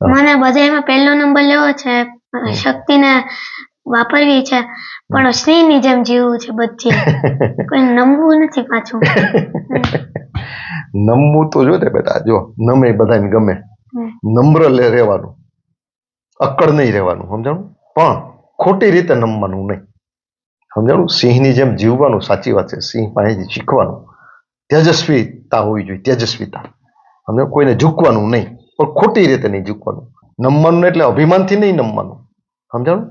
મને બધાયમાં પહેલો નંબર લેવો છે શક્તિને વાપરવી છે પણ સિંહની જેમ જીવવું છે બધી. કોઈ નમવું નથી પાછું. નમવું તો જો ને બેટા જો નમે બધાને ગમે. નમ્ર લે રહેવાનું. અક્કડ નહીં રહેવાનું સમજાણું? પણ ખોટી રીતે નમવાનું નહીં. સમજાણું? સિંહની જેમ જીવવાનું સાચી વાત છે. સિંહ પાસેથી શીખવાનું. તેજસ્વીતા હોવી જોઈએ તેજસ્વીતા. સમજાવ કોઈને ઝૂકવાનું નહીં. પણ ખોટી રીતે નહીં ઝૂકવાનું નમવાનું એટલે અભિમાનથી નહીં નમવાનું. સમજાણું?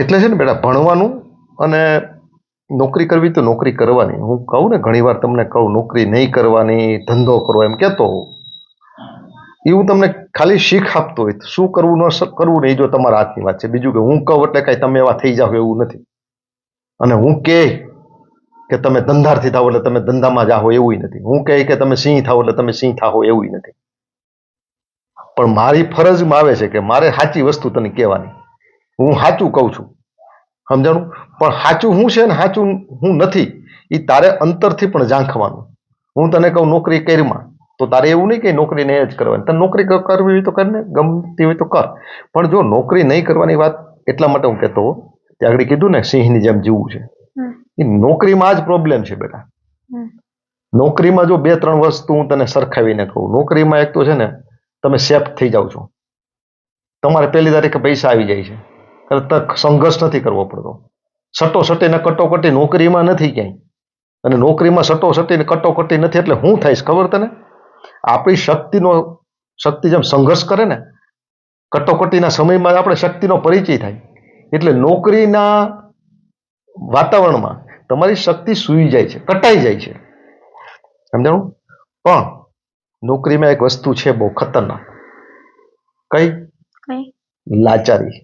એટલે છે ને બેટા, ભણવાનું અને નોકરી કરવી તો નોકરી કરવાની. હું કહું ને, ઘણીવાર તમને કહું, નોકરી નહીં કરવાની, ધંધો કરવો, એમ કહેતો હોઉં. એવું તમને ખાલી શીખ આપતો હોય. શું કરવું, ન કરવું નહીં જો તમારા હાથની વાત છે. બીજું કે, હું કહું એટલે કાંઈ તમે એવા થઈ જાવ એવું નથી. અને હું કહે કે તમે ધંધારથી થાવ એટલે તમે ધંધામાં જાઓ એવું નથી. હું કહે કે તમે સિંહ થાવ એટલે તમે સિંહ થાઓ એવું નથી. પણ મારી ફરજમાં આવે છે કે મારે સાચી વસ્તુ તને કહેવાની. હું સાચું કહું છું. સમજાણું? પણ સાચું હું છે ને સાચું હું નથી એ તારે અંતરથી પણ ઝાંખવાનું હું તને કહું નોકરી કરીમાં તો તારે એવું નહીં કે નોકરી નહીં જ કરવાની. તને નોકરી કરવી હોય તો કર ને ગમતી હોય તો કર. પણ જો નોકરી નહીં કરવાની વાત એટલા માટે હું કહેતો તે આગળ કીધું ને સિંહની જેમ જીવવું છે. એ નોકરીમાં જ પ્રોબ્લેમ છે બેટા. નોકરીમાં જો બે ત્રણ વસ્તુ હું તને સરખાવીને કહું નોકરીમાં એક તો છે ને તમે સેફ થઈ જાઓ છો. તમારે પહેલી તારીખે પૈસા આવી જાય છે. તક સંઘર્ષ નથી કરવો પડતો. સટો સટીને કટોકટી નોકરીમાં નથી ક્યાંય. અને નોકરીમાં સટો સટીને કટોકટી નથી એટલે હું થઈશ ખબર તને? આપણી શક્તિનો, શક્તિ જેમ સંઘર્ષ કરે ને, કટોકટીના સમયમાં આપણે શક્તિનો પરિચય થાય. એટલે નોકરીના વાતાવરણમાં તમારી શક્તિ સૂઈ જાય છે, કટાઈ જાય છે. સમજાણું? પણ નોકરીમાં એક વસ્તુ છે બહુ ખતરનાક. કઈ? લાચારી.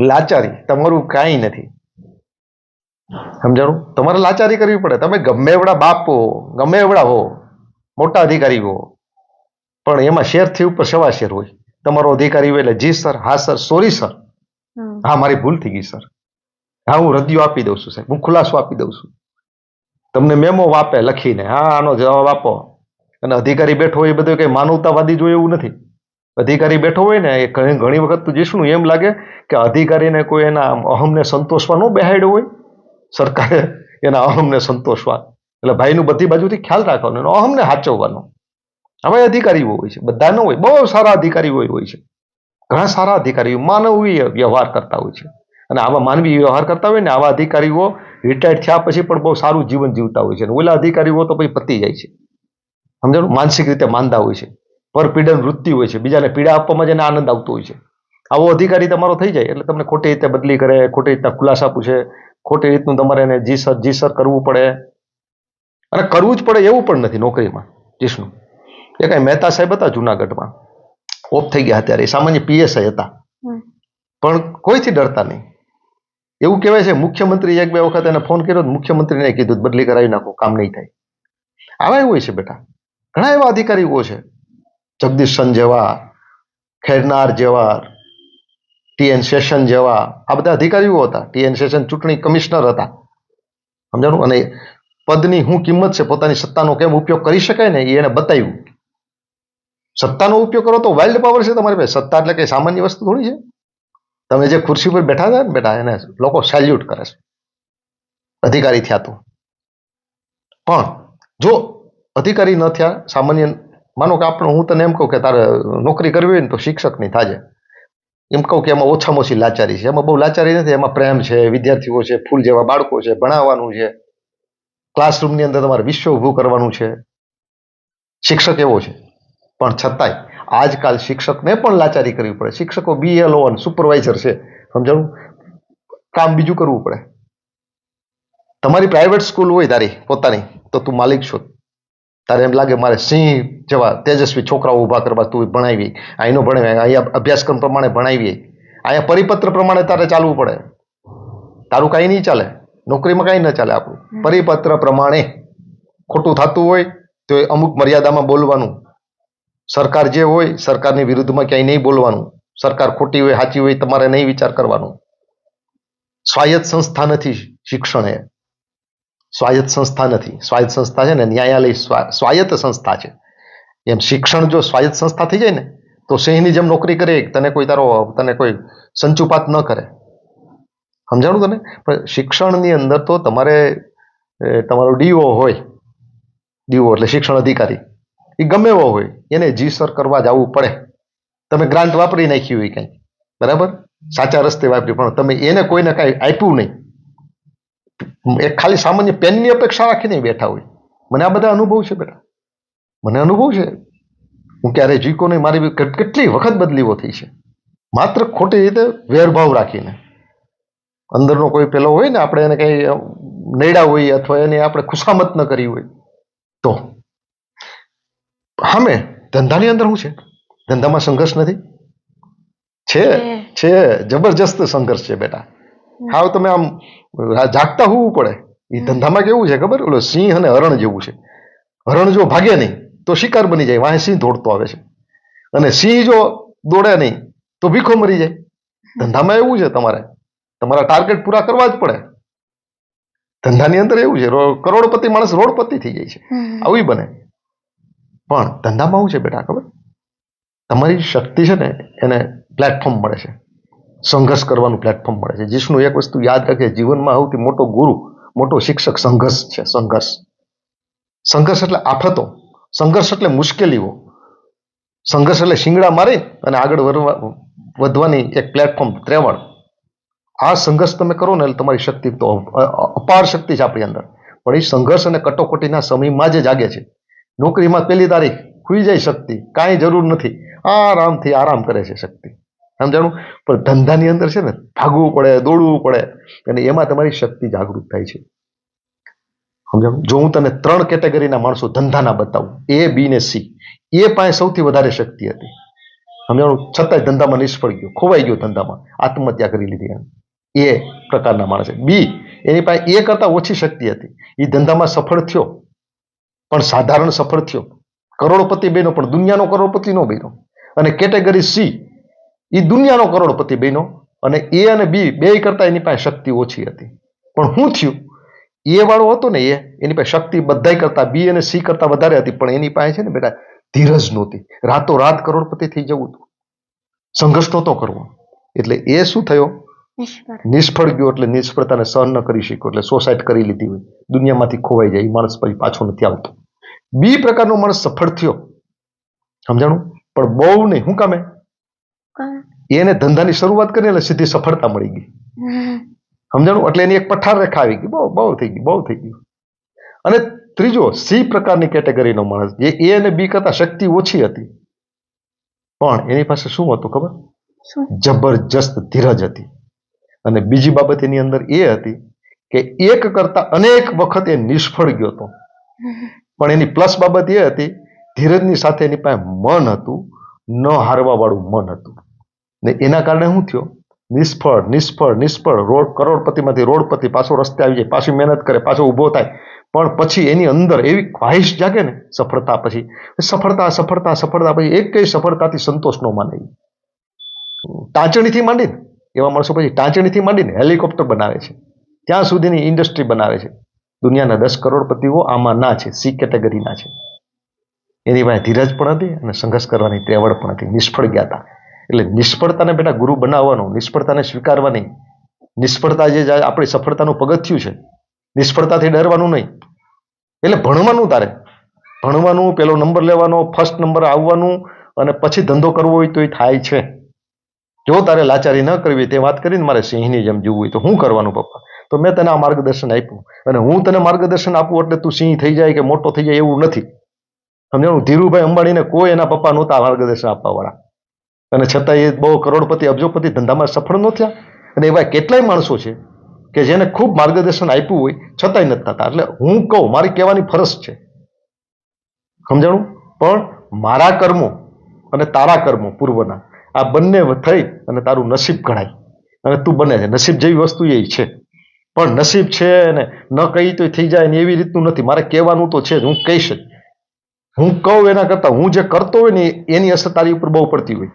લાચારી. તમારું કાંઈ નથી. સમજાણું? તમારે લાચારી કરવી પડે. તમે ગમે એવડા બાપ હો ગમે એવડા હો મોટા અધિકારી હો પણ એમાં શેરથી ઉપર સવા શેર હોય. તમારો અધિકારી હોય એટલે જી સર હા સર સોરી સર. હા મારી ભૂલ થઈ ગઈ સર. હા હું રદિયો આપી દઉં છું સાહેબ. હું ખુલાસો આપી દઉં છું. તમને મેમો વાપે લખીને. હા આનો જવાબ આપો. અને અધિકારી બેઠો હોય એ બધું કંઈ માનવતાવાદી જોઈએ એવું નથી. અધિકારી બેઠો હોય ને, એ ઘણી વખત તો જીસણું એમ લાગે કે અધિકારીને કોઈ એના અહમને સંતોષવા ન બેહાડ્યો હોય. સરકારે એના અહમને સંતોષવા. એટલે ભાઈનું બધી બાજુથી ખ્યાલ રાખવાનો, એનો અહમને સાચવવાનો હવે અધિકારીઓ હોય છે બધા ન હોય, બહુ સારા અધિકારીઓ હોય છે. ઘણા સારા અધિકારીઓ માનવીય વ્યવહાર કરતા હોય છે. અને આવા માનવીય વ્યવહાર કરતા હોય ને, આવા અધિકારીઓ રિટાયર્ડ થયા પછી પણ બહુ સારું જીવન જીવતા હોય છે. અને ઓલા અધિકારીઓ તો પછી પતી જાય છે. સમજાણું માનસિક રીતે માંદા હોય છે. પરપીડન વૃત્તિ હોય છે. બીજાને પીડા આપવામાં જેને આનંદ આવતો હોય છે. આવો અધિકારી તમારો થઈ જાય એટલે તમને ખોટી રીતે બદલી કરે ખોટી રીતના ખુલાસા પૂછે ખોટી રીતનું તમારે એને જી જીસર જી સર કરવું પડે. અને કરવું જ પડે એવું પણ નથી નોકરીમાં જીસનું એ કાંઈ મહેતા સાહેબ હતા જુનાગઢમાં. ઓફ થઈ ગયા અત્યારે એ સામાન્ય પીએસઆઈ હતા. પણ કોઈથી ડરતા નહીં. એવું કહેવાય છે મુખ્યમંત્રી એક બે વખત એને ફોન કર્યો મુખ્યમંત્રીને કીધું બદલી કરાવી નાખો કામ નહીં થાય. આવા એવું હોય છે બેટા. ઘણા એવા અધિકારીઓ છે. જગદીશ સન જેવા, ખેરનાર જેવા ટીએન શેષન જેવા, આ બધા અધિકારીઓ હતા. ટીએન શેષન ચૂંટણી કમિશનર હતા. સમજાણું? અને પદની શું કિંમત છે, પોતાની સત્તાનો કેમ ઉપયોગ કરી શકાય ને, એ એને બતાવ્યું. સત્તાનો ઉપયોગ કરો તો વાઇલ્ડ પાવર છે તમારી પાસે. સત્તા એટલે કંઈ સામાન્ય વસ્તુ થોડી છે. તમે જે ખુરશી પર બેઠા હતા ને બેટા, એને લોકો સેલ્યુટ કરે છે. અધિકારી થયા તો. પણ જો અધિકારી ન થયા, સામાન્ય માનો કે આપણે, હું તને એમ કહું કે તારે નોકરી કરવી હોય ને તો શિક્ષકની થાજે. એમ કહું કે એમાં ઓછામાં ઓછી લાચારી છે. એમાં બહુ લાચારી નથી, એમાં પ્રેમ છે, વિદ્યાર્થીઓ છે, ફૂલ જેવા બાળકો છે, ભણાવવાનું છે. ક્લાસરૂમની અંદર તમારે વિશ્વ ઊભું કરવાનું છે. શિક્ષક એવો છે. પણ છતાંય આજકાલ શિક્ષકને પણ લાચારી કરવી પડે. શિક્ષકો બીએલઓ અને સુપરવાઇઝર છે. સમજાણું? કામ બીજું કરવું પડે. તમારી પ્રાઇવેટ સ્કૂલ હોય તારી, પોતાની, તો તું માલિક છો. તારે એમ લાગે મારે સિંહ જેવા તેજસ્વી છોકરાઓ ઊભા કરવા તું ભણાવી અહીંનો ભણાવી અહીંયા અભ્યાસક્રમ પ્રમાણે ભણાવીએ અહીંયા પરિપત્ર પ્રમાણે તારે ચાલવું પડે. તારું કાંઈ નહીં ચાલે. નોકરીમાં કાંઈ ન ચાલે આપણું. પરિપત્ર પ્રમાણે ખોટું થતું હોય તો એ અમુક મર્યાદામાં બોલવાનું. સરકાર જે હોય સરકારની વિરુદ્ધમાં ક્યાંય નહીં બોલવાનું. સરકાર ખોટી હોય સાચી હોય તમારે નહીં વિચાર કરવાનો. સ્વાયત્ત સંસ્થા નથી શિક્ષણ. એ સ્વાયત્ત સંસ્થા નથી. સ્વાયત્ત સંસ્થા છે ને, ન્યાયાલય સ્વાયત્ત સંસ્થા છે. એમ શિક્ષણ જો સ્વાયત્ત સંસ્થા થઈ જાય ને, તો સિંહની જેમ નોકરી કરે, તને કોઈ તારો, તને કોઈ સંચુપાત ન કરે. સમજાણું તને? પણ શિક્ષણની અંદર તો તમારે તમારો ડીઓ હોય ડીઓ એટલે શિક્ષણ અધિકારી, એ ગમે એવો હોય, એને જી સર કરવા જવું પડે. તમે ગ્રાન્ટ વાપરી નાખી હોય કંઈ બરાબર? સાચા રસ્તે વાપરી પણ તમે એને કોઈને કાંઈ આપ્યું નહીં. એક ખાલી સામાન્ય પેનની અપેક્ષા રાખીને બેઠા હોય. મને આ બધા અનુભવ છે બેટા. મને અનુભવ છે. હું ક્યારે જીકો નહીં મારી કેટલી વખત બદલીઓ થઈ છે. માત્ર ખોટી રીતે વેરભાવ રાખીને. અંદરનો કોઈ પેલો હોય ને આપણે એને કંઈ નડ્યા હોય અથવા એને આપણે ખુશામત ન કરી હોય તો હામે ધંધાની અંદર શું છે? ધંધામાં સંઘર્ષ નથી? છે. છે. જબરજસ્ત સંઘર્ષ છે બેટા. હાવ તમે આમ જાગતા હોવું પડે. એ ધંધામાં કેવું છે ખબર? ઓલો સિંહ અને હરણ જેવું છે. હરણ જો ભાગે નહીં તો શિકાર બની જાય. વાંહે સિંહ દોડતો આવે છે. અને સિંહ જો દોડે નહીં તો ભીખો મરી જાય. ધંધામાં એવું છે તમારે. તમારા ટાર્ગેટ પૂરા કરવા જ પડે. ધંધાની અંદર એવું છે કરોડપતિ માણસ રોડપતિ થઈ જાય છે. આવું બને. પણ ધંધામાં શું છે બેટા ખબર? તમારી શક્તિ છે ને એને પ્લેટફોર્મ મળે છે. સંઘર્ષ કરવાનું પ્લેટફોર્મ મળે છે. જીસનું એક વસ્તુ યાદ રાખે, જીવનમાં સૌથી મોટો ગુરુ, મોટો શિક્ષક સંઘર્ષ છે, સંઘર્ષ. સંઘર્ષ એટલે આફતો, સંઘર્ષ એટલે મુશ્કેલીઓ. સંઘર્ષ એટલે શિંગડા મારી અને આગળ વધવા, વધવાની એક પ્લેટફોર્મ ત્રેવડ આ સંઘર્ષ તમે કરો ને એટલે તમારી શક્તિ તો અપાર શક્તિ છે આપણી અંદર. પણ એ સંઘર્ષ અને કટોકટીના સમયમાં જ જાગે છે. નોકરીમાં પહેલી તારીખ ખુઈ જાય શક્તિ, કાંઈ જરૂર નથી. આરામથી આરામ કરે છે શક્તિ. સમજાણું પણ ધંધાની અંદર છે ને, ભાગવું પડે, દોડવું પડે અને એમાં તમારી શક્તિ જાગૃત થાય છે. સમજાણું જો હું તને ત્રણ કેટેગરીના માણસો ધંધાના બતાવું, એ, બી ને સી, એ પાસે સૌથી વધારે શક્તિ હતી. સમજાણું છતાંય ધંધામાં નિષ્ફળ ગયો, ખોવાઈ ગયો ધંધામાં, આત્મહત્યા કરી લીધી એ પ્રકારના માણસ બી, એની પાસે એ કરતાં ઓછી શક્તિ હતી. એ ધંધામાં સફળ થયો, પણ સાધારણ સફળ થયો. કરોડપતિ બન્યો, પણ દુનિયાનો કરોડપતિ નો બન્યો. અને કેટેગરી સી એ દુનિયાનો કરોડપતિ બન્યો અને એ અને બી બે કરતા એની પાસે શક્તિ ઓછી હતી. પણ શું થયું? એ વાળો હતો ને એ એની પાસે શક્તિ બધા કરતા બી અને સી કરતા વધારે હતી પણ એની પાસે છે ને બેટા ધીરજ નહોતી. રાતો રાત કરોડપતિ થઈ જવું હતું. સંઘર્ષ નહોતો કરવો. એટલે એ શું થયો? નિષ્ફળ. ગયો એટલે નિષ્ફળતાને સહન ન કરી શક્યો એટલે સોસાઇટ કરી લીધી હોય. દુનિયામાંથી ખોવાઈ જાય એ માણસ પછી પાછો નથી આવતો. બી પ્રકારનો માણસ સફળ થયો. સમજાણું? પણ બહુ નહીં શું કામે? એને ધંધાની શરૂઆત કરી એટલે સીધી સફળતા મળી ગઈ. સમજાણું? એટલે એની એક પઠાર રેખા આવી ગઈ. બહુ બહુ થઈ ગઈ બહુ થઈ ગયું. અને ત્રીજો સી પ્રકારની કેટેગરીનો માણસ. જે એ અને બી કરતા શક્તિ ઓછી હતી. પણ એની પાસે શું હતું ખબર? જબરજસ્ત ધીરજ હતી. અને બીજી બાબત એની અંદર એ હતી કે એક કરતા અનેક વખત એ નિષ્ફળ ગયો હતો. પણ એની પ્લસ બાબત એ હતી ધીરજની સાથે એની પાસે મન હતું. ન હારવા વાળું મન હતું. ને એના કારણે શું થયો? નિષ્ફળ નિષ્ફળ નિષ્ફળ. રોડ, કરોડપતિમાંથી રોડપતિ પાછો રસ્તે આવી જાય, પાછી મહેનત કરે, પાછો ઊભો થાય. પણ પછી એની અંદર એવી ખ્વાહિશ જાગે ને, સફળતા પછી. સફળતા સફળતા સફળતા પછી એક કઈ સફળતાથી સંતોષ ન માને ટાંચણીથી માંડીને, એવા માણસો પછી ટાંચણીથી માંડીને હેલિકોપ્ટર બનાવે છે. ત્યાં સુધીની ઇન્ડસ્ટ્રી બનાવે છે. દુનિયાના દસ કરોડપતિઓ આમાં ના છે, સી કેટેગરીના છે. એની પાસે ધીરજ પણ હતી અને સંઘર્ષ કરવાની ત્રેવડ પણ હતી. નિષ્ફળ ગયા હતા. એટલે નિષ્ફળતાને બેટા ગુરુ બનાવવાનો, નિષ્ફળતાને સ્વીકારવાની, નિષ્ફળતા જે આપણી સફળતાનું પગથિયું છે, નિષ્ફળતાથી ડરવાનું નહીં. એટલે ભણવાનું તારે. ભણવાનું, પેલો નંબર લેવાનો ફર્સ્ટ નંબર આવવાનું અને પછી ધંધો કરવો હોય તો એ થાય છે. જો તારે લાચારી ન કરવી તે વાત કરીને મારે સિંહની જેમ જીવવું હોય તો શું કરવાનું પપ્પા? તો મેં તને આ માર્ગદર્શન આપ્યું. અને હું તને માર્ગદર્શન આપું એટલે તું સિંહ થઈ જાય કે મોટો થઈ જાય એવું નથી. સમજાણું ધીરુભાઈ અંબાણીને કોઈ એના પપ્પા નહોતા માર્ગદર્શન આપવા વાળા અને છતાં એ બહુ કરોડપતિ, અબજોપતિ ધંધામાં સફળ ન થયા. અને એવા કેટલાય માણસો છે કે જેને ખૂબ માર્ગદર્શન આપ્યું હોય, છતાંય નથી થતા. એટલે હું કહું, મારી કહેવાની ફરજ છે. સમજાણું? પણ મારા કર્મો અને તારા કર્મો પૂર્વના, આ બંને થઈ અને તારું નસીબ ગણાય. અને તું બને છે. નસીબ જેવી વસ્તુ એ છે. પણ નસીબ છે ને ન કહી તો થઈ જાય ને એવી રીતનું નથી. મારે કહેવાનું તો છે જ. હું કહીશ જ. હું કહું એના કરતાં, હું જે કરતો હોય ને એની અસર તારી ઉપર બહુ પડતી હોય.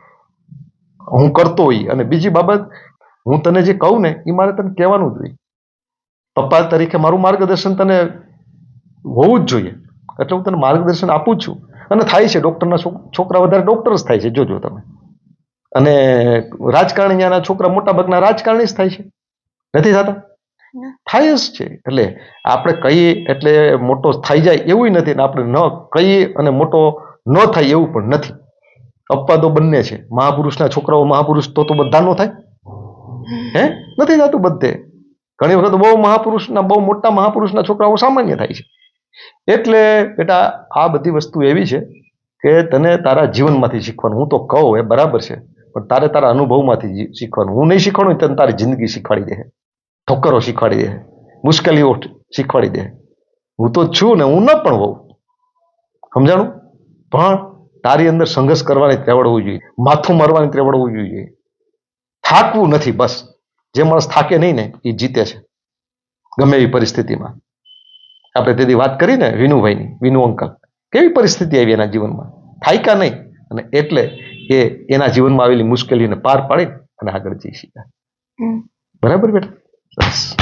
હું કરતો હોય અને બીજી બાબત, હું તને જે કહું ને, એ મારે તને કહેવાનું જ હોય. પપ્પા તરીકે મારું માર્ગદર્શન તને હોવું જ જોઈએ. એટલે હું તને માર્ગદર્શન આપું છું. અને થાય છે, ડૉક્ટરના છોકરા વધારે ડૉક્ટર જ થાય છે, જોજો તમે. અને રાજકારણીના છોકરા મોટા ભાગના રાજકારણી જ થાય છે. નથી થતા. થાય જ છે. એટલે આપણે કહીએ એટલે મોટો થઈ જાય એવું નથી ને આપણે ન કહીએ અને મોટો ન થાય એવું પણ નથી. અપવાદો બંને છે. મહાપુરુષના છોકરાઓ મહાપુરુષ તો તો બધા નો થાય. હે? નથી થતું બધે. ઘણી વખત બહુ મહાપુરુષના, બહુ મોટા મહાપુરુષના છોકરાઓ સામાન્ય થાય છે. એટલે બેટા, આ બધી વસ્તુ એવી છે કે તને તારા જીવનમાંથી શીખવાનું. હું તો કહું, એ બરાબર છે. પણ તારે તારા અનુભવમાંથી શીખવાનું. હું નહીં શીખવાનું તને તારી જિંદગી શીખવાડી દે. ઠોકરો શીખવાડી દે મુશ્કેલીઓ શીખવાડી દે. હું તો છું ને હું ન પણ હોઉં. સમજાણું? પણ તારી અંદર સંઘર્ષ કરવાની ત્રેવડ હોવી જોઈએ. માથું મારવાની ત્રેવડ હોવી જોઈએ. થાકવું નથી બસ. જે માણસ થાકે નહીં ને એ જીતે છે. ગમે એવી પરિસ્થિતિમાં. આપણે તેથી વાત કરી ને વિનુભાઈની વિનુ અંકલ. કેવી પરિસ્થિતિ આવી એના જીવનમાં? થાયકા નહીં? અને એટલે એ એના જીવનમાં આવેલી મુશ્કેલીને પાર પાડી અને આગળ જઈ શક્યા. બરાબર બેટા? That's